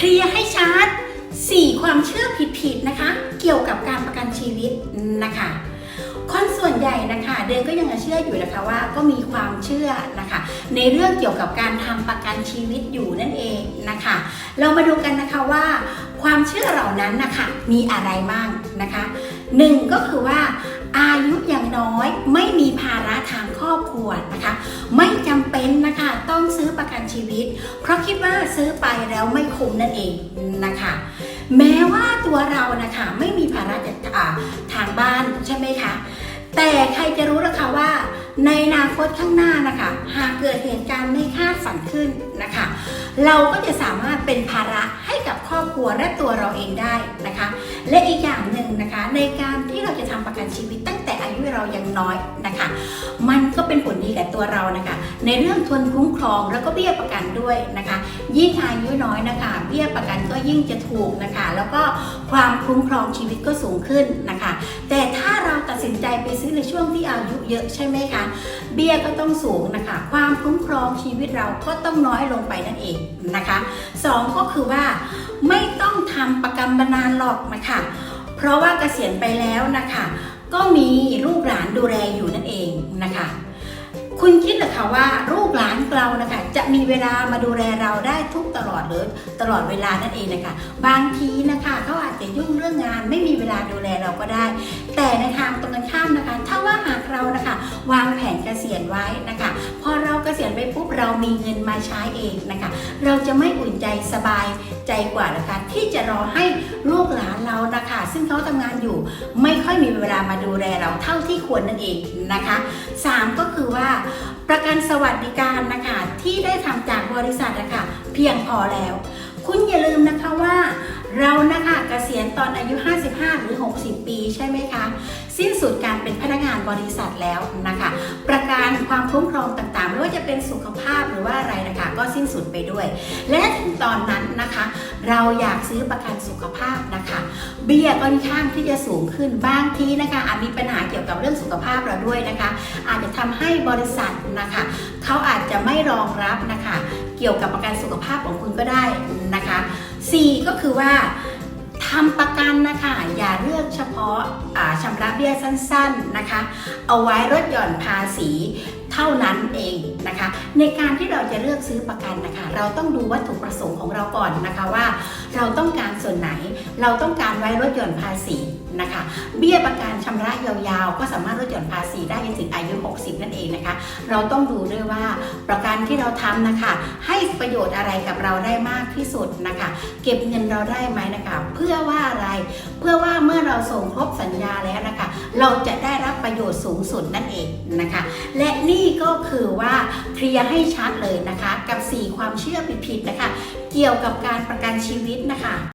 เคลียร์ให้ชัด 4 ความเชื่อผิดๆนะคะ เกี่ยวกับการประกันชีวิตนะคะคนส่วนใหญ่นะคะ เดือนก็ยังเชื่ออยู่นะคะว่าก็มีความเชื่อนะคะ ในเรื่องเกี่ยวกับการทำประกันชีวิตอยู่นั่นเองนะคะ เรามาดูกันนะคะว่า ความเชื่อเหล่านั้นนะคะมีอะไรบ้างนะคะหนึ่งก็คือว่าอายุอย่างน้อยไม่มีภาระทางครอบครัวนะคะ ต้องซื้อประกันชีวิต เพราะคิดว่าซื้อไปแล้วไม่คุ้มนั่นเองนะคะ แม้ว่าตัวเรานะคะไม่มีภาระจากทางบ้านใช่ไหมคะแต่ใครจะรู้ล่ะคะว่าในอนาคตข้างหน้านะคะ หากเกิดเหตุการณ์ไม่คาดฝันขึ้นนะคะ เราก็จะสามารถเป็นภาระให้กับครอบครัวและตัวเราเองได้นะคะ และอีกอย่างหนึ่งนะคะ ในการที่เราจะทำประกันชีวิตตั้งแต่อายุเรายังน้อยนะคะ มันก็เป็นผลดีกับตัวเรานะคะ ในเรื่องทุนคุ้มครองแล้วก็เบี้ยประกันด้วยนะคะ ยิ่งอายุน้อยนะคะ เบี้ยประกันก็ยิ่งจะถูกนะคะ แล้วก็ความคุ้มครองชีวิตก็สูงขึ้นนะคะ แต่ถ้า ตัดสินใจไปซื้อในช่วงที่อายุเยอะใช่ไหมคะ เบี้ยก็ต้องสูงนะคะ ความคุ้มครองชีวิตเราก็ต้องน้อยลงไปนั่นเองนะคะสองก็คือว่าไม่ต้องทำประกันบานานหรอกนะคะ เพราะว่าเกษียณไปแล้วนะคะ ก็มีลูกหลานดูแลอยู่นั่นเองนะคะ คุณคิดเหรอคะว่าลูกหลานเรานะคะจะมีเวลามาดูแลเราได้ทุกตลอดเลยตลอดเวลานั่นเองนะคะบางทีนะคะเขาอาจจะยุ่งเรื่องงานไม่มีเวลาดูแลเราก็ได้ แต่ในทางตรงกันข้ามนะคะ ถ้าว่าหากเรานะคะ วางแผนเกษียณไว้นะคะพอเรา ษียณไปปุ๊บเรามีเงินมาใช้เองนะคะ เราจะไม่อุ่นใจสบายใจกว่านะคะที่จะรอให้ลูกหลานเรานะคะ ซึ่งเขาทำงานอยู่ไม่ค่อยมีเวลามาดูแลเราเท่าที่ควรนั่นเองนะคะสามก็คือว่าประกันสวัสดิการนะคะที่ได้ทำจากบริษัทนะคะเพียงพอแล้ว คุณอย่าลืมนะคะว่าเรานะคะเกษียณตอนอายุ 55 หรือ 60 ปีใช่ไหมคะ สิ้นสุดการเป็นพนักงานบริษัทแล้วนะคะ ประกัน ความคุ้มครองต่างๆ ไม่ว่าจะเป็นสุขภาพหรือว่าอะไรนะคะ ก็สิ้นสุดไปด้วย และถึงตอนนั้นนะคะ เราอยากซื้อประกันสุขภาพนะคะ เบี้ยค่อนข้างที่จะสูงขึ้นบางทีนะคะอาจมีปัญหาเกี่ยวกับเรื่องสุขภาพเราด้วยนะคะ อาจจะทำให้บริษัทนะคะเขาอาจจะไม่รองรับนะคะ เกี่ยวกับประกันสุขภาพของคุณก็ได้นะคะ 4 ก็คือว่าทำประกันนะคะอย่าเลือกเฉพาะอ่าชำระเบี้ยสั้น ๆนะคะ เอาไว้ลดหย่อนภาษี ท่านั้นเองนะคะ ในการที่เราจะเลือกซื้อประกันนะคะ เราต้องดูวัตถุประสงค์ของเราก่อนนะคะว่า เราต้องการส่วนไหน เราต้องการไว้ลดหย่อนภาษีนะคะ เบี้ยประกันชำระยาวๆ ก็สามารถลดหย่อนภาษีได้จนถึงอายุ 60 นั่นเองนะคะ เราต้องดูด้วยว่าประกันที่เราทำนะคะ ให้ประโยชน์อะไรกับเราได้มากที่สุดนะคะ เก็บเงินเราได้ไหมนะคะ เพื่อว่าอะไร เพื่อว่าเมื่อเราส่งครบสัญญาแล้วนะคะ เราจะได้ ประโยชน์สูงสุดนั่นเองนะคะ และนี่ก็คือว่าเคลียร์ให้ชัดเลยนะคะ กับ 4 ความเชื่อผิดๆนะคะ เกี่ยวกับการประกันชีวิตนะคะ